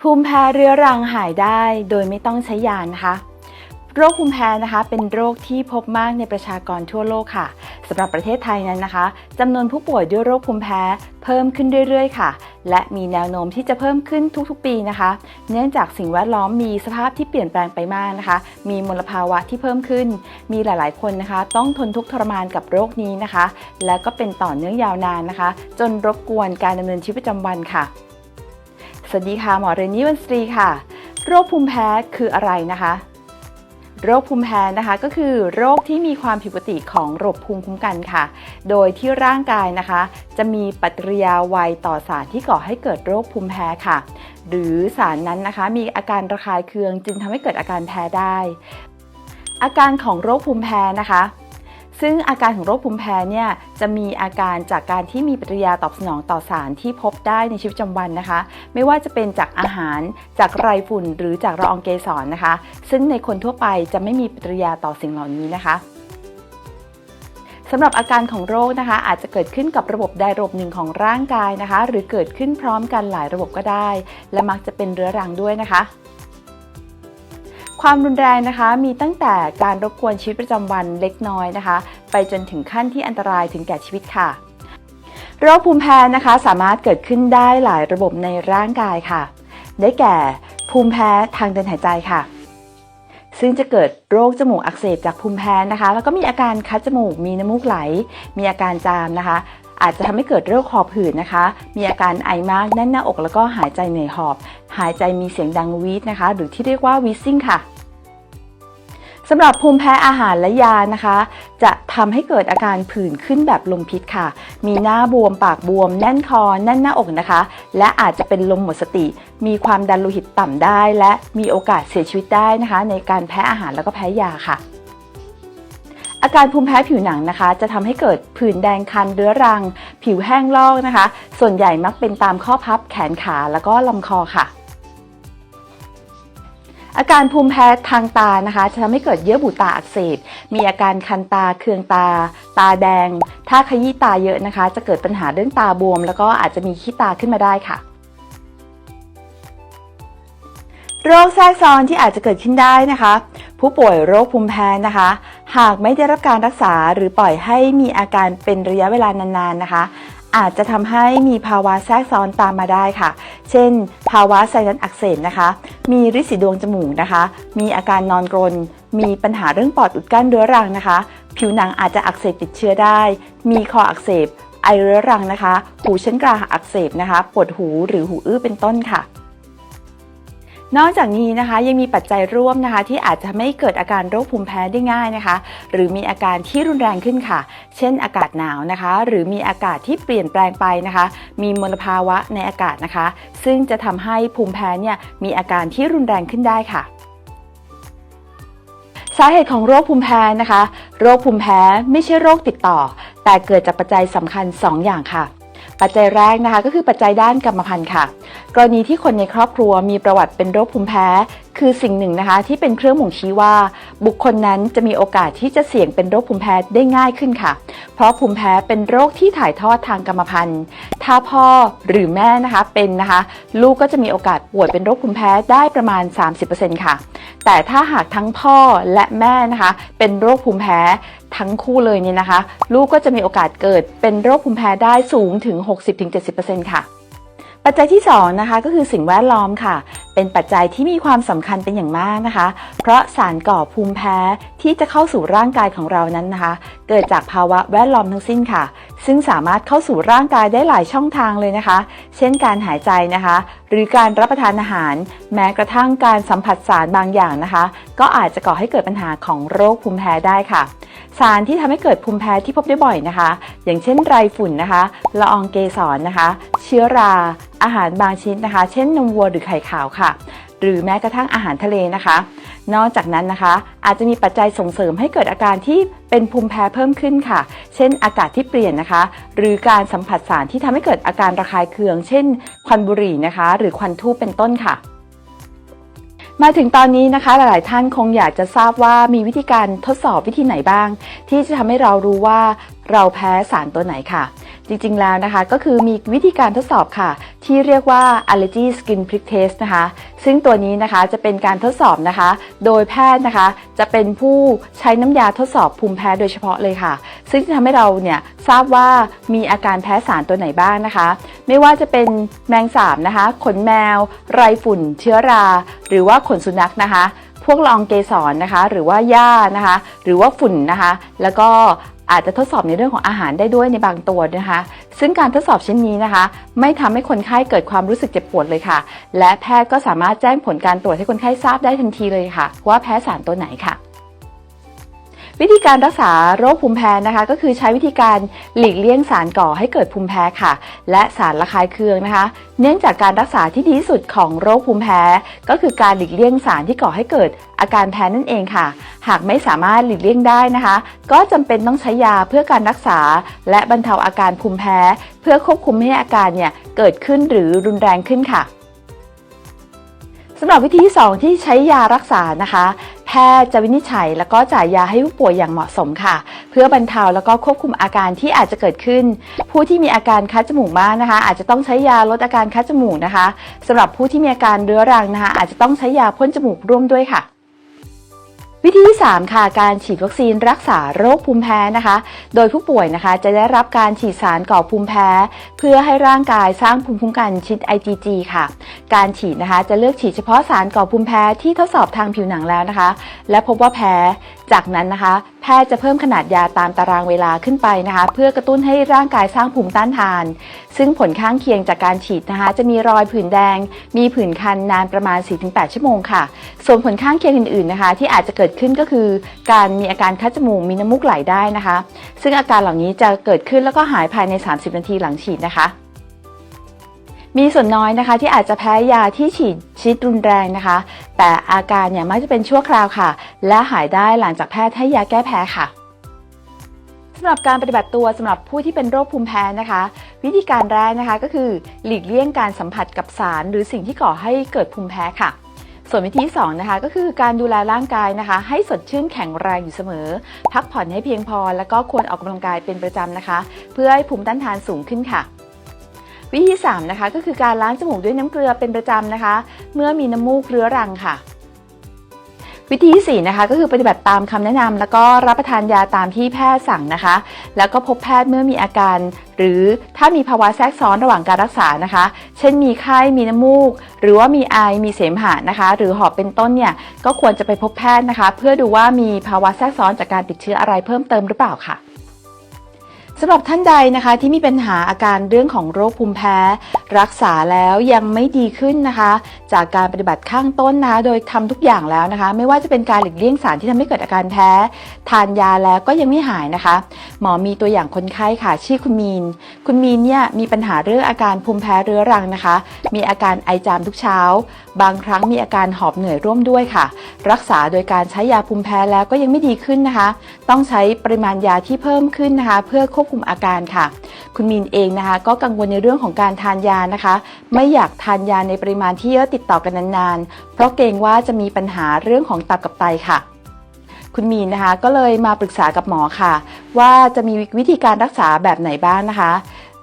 ภูมิแพ้เรื้อรังหายได้โดยไม่ต้องใช้ยานะคะ โรคภูมิแพ้นะคะ เป็นโรคที่พบมากในประชากรทั่วโลกค่ะสำหรับประเทศไทยนั้นนะคะจำนวนผู้ป่วยด้วยโรคภูมิแพ้เพิ่มขึ้นเรื่อยๆ ค่ะ และมีแนวโน้มที่จะเพิ่มขึ้นทุกๆ ปีนะคะ เนื่องจากสิ่งแวดล้อมมีสภาพที่เปลี่ยนแปลงไปมากนะคะ มีมลภาวะที่เพิ่มขึ้น มีหลายๆ คนนะคะ ต้องทนทุกข์ทรมานกับโรคนี้นะคะ และก็เป็นต่อเนื่องยาวนานนะคะ จนรบกวนการดำเนินชีวิตประจำวันค่ะ สวัสดีค่ะ หมอเรนนี่วันสตรีค่ะ โรคภูมิแพ้คืออะไรนะคะ โรคภูมิแพ้นะคะก็คือโรคที่มีความผิดปกติของระบบภูมิคุ้มกันค่ะ โดยที่ร่างกายนะคะ จะมีปฏิกิริยาไวต่อสารที่ก่อให้เกิดโรคภูมิแพ้ค่ะ หรือสารนั้นนะคะ มีอาการระคายเคืองจึงทำให้เกิดอาการแพ้ได้ อาการของโรคภูมิแพ้นะคะ ซึ่งอาการของโรคภูมิแพ้เนี่ยจะมีอาการจากการที่มีปฏิกิริยาตอบสนองต่อสารที่พบได้ในชีวิตประจำวันนะคะ ไม่ว่าจะเป็นจากอาหารจากไรฝุ่นหรือจากละอองเกสรนะคะ ซึ่งในคนทั่วไปจะไม่มีปฏิกิริยาต่อสิ่งเหล่านี้นะคะสำหรับอาการของโรคนะคะ อาจจะเกิดขึ้นกับระบบใดระบบหนึ่งของร่างกายนะคะ หรือเกิดขึ้นพร้อมกันหลายระบบก็ได้ และมักจะเป็นเรื้อรังด้วยนะคะ ความรุนแรงนะคะมีตั้งแต่การรบกวนชีวิตประจำวันเล็กน้อยนะคะ ไปจนถึงขั้นที่อันตรายถึงแก่ชีวิตค่ะ โรคภูมิแพ้นะคะสามารถเกิดขึ้นได้หลายระบบในร่างกายค่ะ ได้แก่ภูมิแพ้ทางเดินหายใจค่ะ ซึ่งจะเกิดโรคจมูกอักเสบจากภูมิแพ้นะคะ แล้วก็มีอาการคัดจมูกมีน้ำมูกไหล มีอาการจามนะคะ อาจจะทำให้เกิดโรคหอบหืดนะคะ มีอาการไอมากแน่นหน้าอกแล้วก็หายใจเหนื่อยหอบ หายใจมีเสียงดังวีดนะคะ หรือที่เรียกว่าวีซิ่งค่ะสำหรับภูมิแพ้อาหารและยานะคะ จะทำให้เกิดอาการผื่นขึ้นแบบลมพิษค่ะ มีหน้าบวมปากบวม แน่นคอแน่นหน้าอกนะคะ และอาจจะเป็นลมหมดสติ มีความดันโลหิตต่ำได้ และมีโอกาสเสียชีวิตได้นะคะ ในการแพ้อาหารแล้วก็แพ้ยาค่ะ อาการภูมิแพ้ผิวหนังนะคะ จะทำให้เกิดผื่นแดงคันเรื้อรัง ผิวแห้งลอกนะคะ ส่วนใหญ่มักเป็นตามข้อพับแขนขาแล้วก็ลำคอค่ะ อาการภูมิแพ้ทางตานะคะ จะทำให้เกิดเยื่อบุตาอักเสบ มีอาการคันตาเคืองตา ตาแดง ถ้าขยี้ตาเยอะนะคะ จะเกิดปัญหาเรื่องตาบวม แล้วก็อาจจะมีขี้ตาขึ้นมาได้ค่ะ โรคแทรกซ้อนที่อาจจะเกิดขึ้นได้นะคะ ผู้ป่วยโรคภูมิแพ้นะคะ หากไม่ได้รับการรักษาหรือปล่อยให้มีอาการเป็นระยะเวลานานๆนะคะ อาจจะทำให้มีภาวะแทรกซ้อนตามมาได้ค่ะ เช่น ภาวะไซนัสอักเสบนะคะ มีริดสีดวงจมูกนะคะ มีอาการนอนกรน มีปัญหาเรื่องปอดอุดกั้นเรื้อรังนะคะ ผิวหนังอาจจะอักเสบติดเชื้อได้ มีคออักเสบไอเรื้อรังนะคะ หูชั้นกลางอักเสบนะคะ ปวดหูหรือหูอื้อเป็นต้นค่ะ นอกจากนี้นะคะยังมีปัจจัยร่วมนะคะ ที่อาจจะทำให้เกิดอาการโรคภูมิแพ้ได้ง่ายนะคะ หรือมีอาการที่รุนแรงขึ้นค่ะ เช่น อากาศหนาวนะคะ หรือมีอากาศที่เปลี่ยนแปลงไปนะคะ มีมลภาวะในอากาศนะคะ ซึ่งจะทำให้ภูมิแพ้เนี่ยมีอาการที่รุนแรงขึ้นได้ค่ะสาเหตุของโรคภูมิแพ้นะคะ โรคภูมิแพ้ไม่ใช่โรคติดต่อ แต่เกิดจากปัจจัยสำคัญ 2 อย่างค่ะ ปัจจัยแรกนะคะก็คือปัจจัยด้านกรรมพันธุ์ค่ะ กรณีที่คนในครอบครัวมีประวัติเป็นโรคภูมิแพ้ คือสิ่งหนึ่งนะคะที่เป็นเครื่องบ่งชี้ว่า บุคคลนั้นจะมีโอกาสที่จะเสี่ยงเป็นโรคภูมิแพ้ได้ง่ายขึ้นค่ะ เพราะภูมิแพ้เป็นโรคที่ถ่ายทอดทางกรรมพันธุ์ ถ้าพ่อหรือแม่นะคะเป็นนะคะ ลูกก็จะมีโอกาสป่วยเป็นโรคภูมิแพ้ได้ประมาณ 30%ค่ะ แต่ถ้าหากทั้งพ่อและแม่นะคะ เป็นโรคภูมิแพ้ทั้งคู่เลยเนี่ยนะคะ ลูกก็จะมีโอกาสเกิดเป็นโรคภูมิแพ้ได้สูงถึง 60-70%ค่ะปัจจัยที่2นะคะก็คือสิ่งแวดล้อมค่ะ เป็นปัจจัยที่มีความสำคัญเป็นอย่างมากนะคะ เพราะสารก่อภูมิแพ้ที่จะเข้าสู่ร่างกายของเรานั้นนะคะ เกิดจากภาวะแวดล้อมทั้งสิ้นค่ะ ซึ่งสามารถเข้าสู่ร่างกายได้หลายช่องทางเลยนะคะ เช่นการหายใจนะคะ หรือการรับประทานอาหาร แม้กระทั่งการสัมผัสสารบางอย่างนะคะ ก็อาจจะก่อให้เกิดปัญหาของโรคภูมิแพ้ได้ค่ะ สารที่ทำให้เกิดภูมิแพ้ที่พบได้บ่อยนะคะ อย่างเช่นไรฝุ่นนะคะละอองเกสรนะคะ เชื้อรา อาหารบางชนิดนะคะ เช่นนมวัวหรือไข่ขาวค่ะ หรือแม้กระทั่งอาหารทะเลนะคะ นอกจากนั้นนะคะ อาจจะมีปัจจัยส่งเสริมให้เกิดอาการที่เป็นภูมิแพ้เพิ่มขึ้นค่ะ เช่น อากาศที่เปลี่ยนนะคะ หรือการสัมผัสสารที่ทำให้เกิดอาการระคายเคือง เช่น ควันบุหรี่นะคะ หรือควันทูบเป็นต้นค่ะมาถึงตอนนี้นะคะหลาย ๆ ท่านคงอยากจะทราบว่ามีวิธีการทดสอบวิธีไหนบ้าง ที่จะทำให้เรารู้ว่าเราแพ้สารตัวไหนค่ะ จริงๆ แล้วนะคะก็คือมีวิธีการทดสอบค่ะ ที่เรียกว่า allergy skin prick test นะคะ ซึ่งตัวนี้นะคะจะเป็นการทดสอบนะคะ โดยแพทย์นะคะจะเป็นผู้ใช้น้ำยาทดสอบภูมิแพ้โดยเฉพาะเลยค่ะ ซึ่งจะทำให้เราเนี่ยทราบว่ามีอาการแพ้สารตัวไหนบ้างนะคะ ไม่ว่าจะเป็นแมงสาบนะคะ ขนแมว ไรฝุ่น เชื้อรา หรือว่าขนสุนัขนะคะพวกละอองเกสรนะคะ หรือว่าหญ้านะคะ หรือว่าฝุ่นนะคะ แล้วก็ อาจจะทดสอบในเรื่องของอาหารได้ด้วยในบางตัวนะคะ ซึ่งการทดสอบชิ้นนี้นะคะ ไม่ทำให้คนไข้เกิดความรู้สึกเจ็บปวดเลยค่ะ และแพทย์ก็สามารถแจ้งผลการตรวจให้คนไข้ทราบได้ทันทีเลยค่ะ ว่าแพ้สารตัวไหนค่ะ วิธีการรักษาโรคภูมิแพ้นะคะ ก็คือใช้วิธีการหลีกเลี่ยงสารก่อให้เกิดภูมิแพ้ค่ะ และสารระคายเคืองนะคะ เนื่องจากการรักษาที่ดีที่สุดของโรคภูมิแพ้ ก็คือการหลีกเลี่ยงสารที่ก่อให้เกิดอาการแพ้นั่นเองค่ะ หากไม่สามารถหลีกเลี่ยงได้นะคะ ก็จำเป็นต้องใช้ยาเพื่อการรักษา และบรรเทาอาการภูมิแพ้ เพื่อควบคุมไม่ให้อาการเนี่ยเกิดขึ้นหรือรุนแรงขึ้นค่ะสำหรับวิธีที่ 2 ที่ใช้ยารักษานะคะ แพทย์จะวินิจฉัย แล้วก็จ่ายยาให้ผู้ป่วยอย่างเหมาะสมค่ะ เพื่อบรรเทาแล้วก็ควบคุมอาการที่อาจจะเกิดขึ้น ผู้ที่มีอาการคัดจมูกมากนะคะ อาจจะต้องใช้ยาลดอาการคัดจมูกนะคะสำหรับผู้ที่มีอาการเรื้อรังนะคะ อาจจะต้องใช้ยาพ่นจมูกร่วมด้วยค่ะ วิธีที่ 3 ค่ะ การฉีดวัคซีนรักษาโรคภูมิแพ้นะคะ โดยผู้ป่วยนะคะจะได้รับการฉีดสารก่อภูมิแพ้ เพื่อให้ร่างกายสร้างภูมิคุ้มกันชิด IgG ค่ะ การฉีดนะคะจะเลือกฉีดเฉพาะสารก่อภูมิแพ้ที่ทดสอบทางผิวหนังแล้วนะคะ และพบว่าแพ้ จากนั้นนะคะ พทย์จะเพิ่มขนาดยาตามตารางเวลาขึ้นไปนะคะ เพื่อกระตุ้นให้ร่างกายสร้างภูมิต้านทาน ซึ่งผลข้างเคียงจากการฉีดนะคะ จะมีรอยผื่นแดง มีผื่นคันนานประมาณ 4-8 ชั่วโมงค่ะ ส่วนผลข้างเคียงอื่นๆนะคะ ที่อาจจะเกิดขึ้นก็คือ การมีอาการคัดจมูกมีน้ำมูกไหลได้นะคะ ซึ่งอาการเหล่านี้จะเกิดขึ้นแล้วก็หายภายใน 30 นาทีหลังฉีดนะคะ มีส่วนน้อยนะคะที่อาจจะแพ้ยาที่ฉีด ชิดรุนแรงนะคะ แต่อาการเนี่ยมักจะเป็นชั่วคราวค่ะ และหายได้หลังจากแพทย์ให้ยาแก้แพ้ค่ะสำหรับการปฏิบัติตัวสำหรับผู้ที่เป็นโรคภูมิแพ้นะคะ วิธีการแรกนะคะก็คือหลีกเลี่ยงการสัมผัสกับสาร หรือสิ่งที่ก่อให้เกิดภูมิแพ้ค่ะ ส่วนวิธีที่สองนะคะก็คือการดูแลร่างกายนะคะ ให้สดชื่นแข็งแรงอยู่เสมอ พักผ่อนให้เพียงพอ แล้วก็ควรออกกำลังกายเป็นประจำนะคะ เพื่อให้ภูมิต้านทานสูงขึ้นค่ะ วิธีที่3นะคะ ก็คือการล้างจมูกด้วยน้ำเกลือเป็นประจำนะคะ เมื่อมีน้ำมูกเรื้อรังค่ะ วิธีที่4นะคะก็คือปฏิบัติตามคำแนะนำแล้วก็รับประทานยาตามที่แพทย์สั่งนะคะ แล้วก็พบแพทย์เมื่อมีอาการ หรือถ้ามีภาวะแทรกซ้อนระหว่างการรักษานะคะ เช่นมีไข้มีน้ำมูก หรือว่ามีไอมีเสมหะนะคะ หรือหอบเป็นต้นเนี่ยก็ควรจะไปพบแพทย์นะคะ เพื่อดูว่ามีภาวะแทรกซ้อนจากการติดเชื้ออะไรเพิ่มเติมหรือเปล่าค่ะ สำหรับท่านใดนะคะที่มีปัญหาอาการเรื่องของโรคภูมิแพ้ รักษาแล้วยังไม่ดีขึ้นนะคะ จากการปฏิบัติข้างต้นนะคะโดยทำทุกอย่างแล้วนะคะ ไม่ว่าจะเป็นการหลีกเลี่ยงสารที่ทำให้เกิดอาการแพ้ ทานยาแล้วก็ยังไม่หายนะคะ หมอมีตัวอย่างคนไข้ค่ะชื่อคุณมีน คุณมีนเนี่ยมีปัญหาเรื่องอาการภูมิแพ้เรื้อรังนะคะ มีอาการไอจามทุกเช้า บางครั้งมีอาการหอบเหนื่อยร่วมด้วยค่ะ รักษาโดยการใช้ยาภูมิแพ้แล้วก็ยังไม่ดีขึ้นนะคะ ต้องใช้ปริมาณยาที่เพิ่มขึ้นนะคะ เพื่อควบคุมอาการค่ะ คุณมีนเองนะคะ ก็กังวลในเรื่องของการทานยานะคะ ไม่อยากทานยาในปริมาณที่เยอะติดต่อกันนานๆ เพราะเกรงว่าจะมีปัญหาเรื่องของตับกับไตค่ะคุณมีนนะคะก็เลยมาปรึกษากับหมอค่ะ ว่าจะมีวิธีการรักษาแบบไหนบ้างนะคะ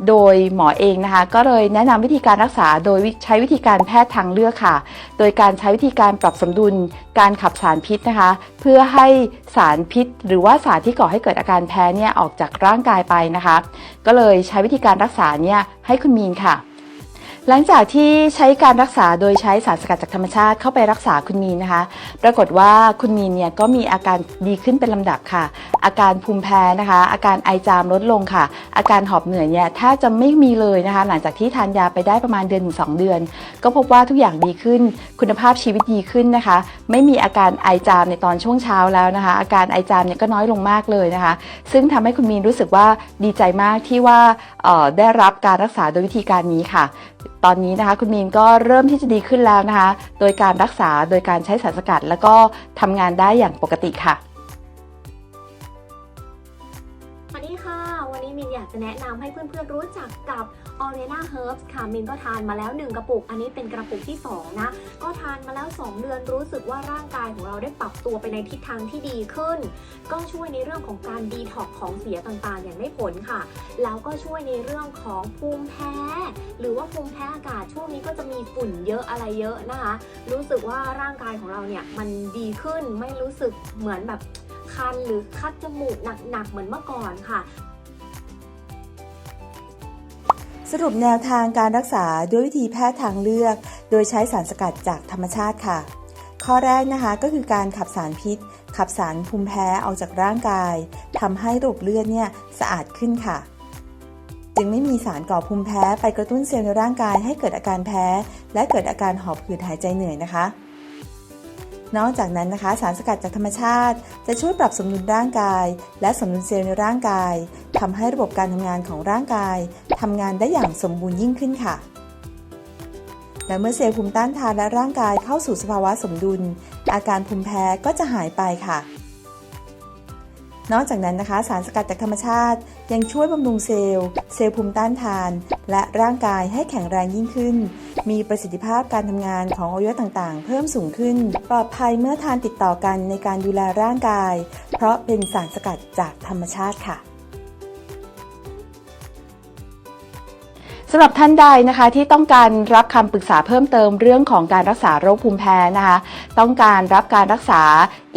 โดยหมอเองนะคะ ก็เลยแนะนำวิธีการรักษาโดยใช้วิธีการแพทย์ทางเลือกค่ะ โดยการใช้วิธีการปรับสมดุลการขับสารพิษนะคะ เพื่อให้สารพิษ หรือว่าสารที่ก่อให้เกิดอาการแพ้เนี่ยออกจากร่างกายไปนะคะ ก็เลยใช้วิธีการรักษาเนี่ยให้คุณมีนค่ะ หลังจากที่ใช้การรักษาโดยใช้สารสกัดจากธรรมชาติเข้าไปรักษาคุณมีนนะคะ ปรากฏว่าคุณมีนเนี่ยก็มีอาการดีขึ้นเป็นลำดับค่ะ อาการภูมิแพ้นะคะ อาการไอจามลดลงค่ะ อาการหอบเหนื่อยเนี่ยแทบจะไม่มีเลยนะคะ หลังจากที่ทานยาไปได้ประมาณเดือนถึงสองเดือน ก็พบว่าทุกอย่างดีขึ้น คุณภาพชีวิตดีขึ้นนะคะ ไม่มีอาการไอจามในตอนช่วงเช้าแล้วนะคะ อาการไอจามเนี่ยก็น้อยลงมากเลยนะคะ ซึ่งทำให้คุณมีนรู้สึกว่าดีใจมากที่ว่าออได้รับการรักษาโดยวิธีการนี้ค่ะ ตอนนี้นะคะคุณมีนก็เริ่มที่จะดีขึ้นแล้วนะคะ โดยการรักษาโดยการใช้สารสกัด แล้วก็ทำงานได้อย่างปกติค่ะสวัสดีค่ะ วันนี้มินอยากจะแนะนำให้เพื่อนๆรู้จักกับ o r e n a Herbs ค่ะมินก็ทานมาแล้ว 1 กระปุก อันนี้เป็นกระปุกที่ 2 นะ ก็ทานมาแล้ว 2 เดือนรู้สึกว่าร่างกายของเราได้ปรับตัวไปในทิศทางที่ดีขึ้น ก็ช่วยในเรื่องของการดีท็อกของเสียต่างๆ อย่างได้ผลค่ะ แล้วก็ช่วยในเรื่องของภูมิแพ้ หรือว่าภูมิแพ้อากาศช่วงนี้ก็จะมีฝุ่นเยอะอะไรเยอะนะคะ รู้สึกว่าร่างกายของเราเนี่ยมันดีขึ้นไม่รู้สึกเหมือนแบบคันหรือคัดจมูกหนักๆเหมือนเมื่อก่อนค่ะ สรุปแนวทางการรักษาด้วยวิธีแพทย์ทางเลือก โดยใช้สารสกัดจากธรรมชาติค่ะ ข้อแรกนะคะก็คือการขับสารพิษ ขับสารภูมิแพ้ออกจากร่างกายทำให้ระบบเลือดเนี่ยสะอาดขึ้นค่ะ จึงไม่มีสารก่อภูมิแพ้ไปกระตุ้นเซลล์ในร่างกายให้เกิดอาการแพ้ และเกิดอาการหอบหืดหายใจเหนื่อยนะคะ นอกจากนั้นนะคะ สารสกัดจากธรรมชาติ จะช่วยปรับสมดุลร่างกาย และสมดุลเซลล์ในร่างกายทำให้ระบบการทำงานของร่างกายทำงานได้อย่างสมบูรณ์ยิ่งขึ้นค่ะ และเมื่อเซลล์ภูมิต้านทานและร่างกายเข้าสู่สภาวะสมดุล อาการภูมิแพ้ก็จะหายไปค่ะ นอกจากนั้นนะคะ สารสกัดจากธรรมชาติ ยังช่วยบำรุงเซลล์ เซลล์ภูมิต้านทาน และร่างกายให้แข็งแรงยิ่งขึ้น มีประสิทธิภาพการทำงานของอวัยวะต่างๆ เพิ่มสูงขึ้น ปลอดภัยเมื่อทานติดต่อกันในการดูแลร่างกาย เพราะเป็นสารสกัดจากธรรมชาติค่ะ สำหรับท่านใดนะคะที่ต้องการรับคำปรึกษาเพิ่มเติมเรื่องของการรักษาโรคภูมิแพ้นะคะ ต้องการรับการรักษา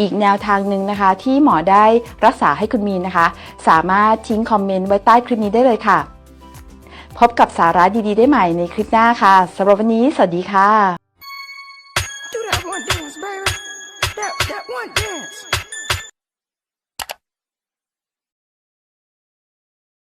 อีกแนวทางหนึ่งนะคะ ที่หมอได้รักษาให้คุณมีนนะคะ สามารถทิ้งคอมเมนต์ไว้ใต้คลิปนี้ได้เลยค่ะ พบกับสาระดีๆ ได้ใหม่ในคลิปหน้าค่ะสำหรับวันนี้ สวัสดีค่ะ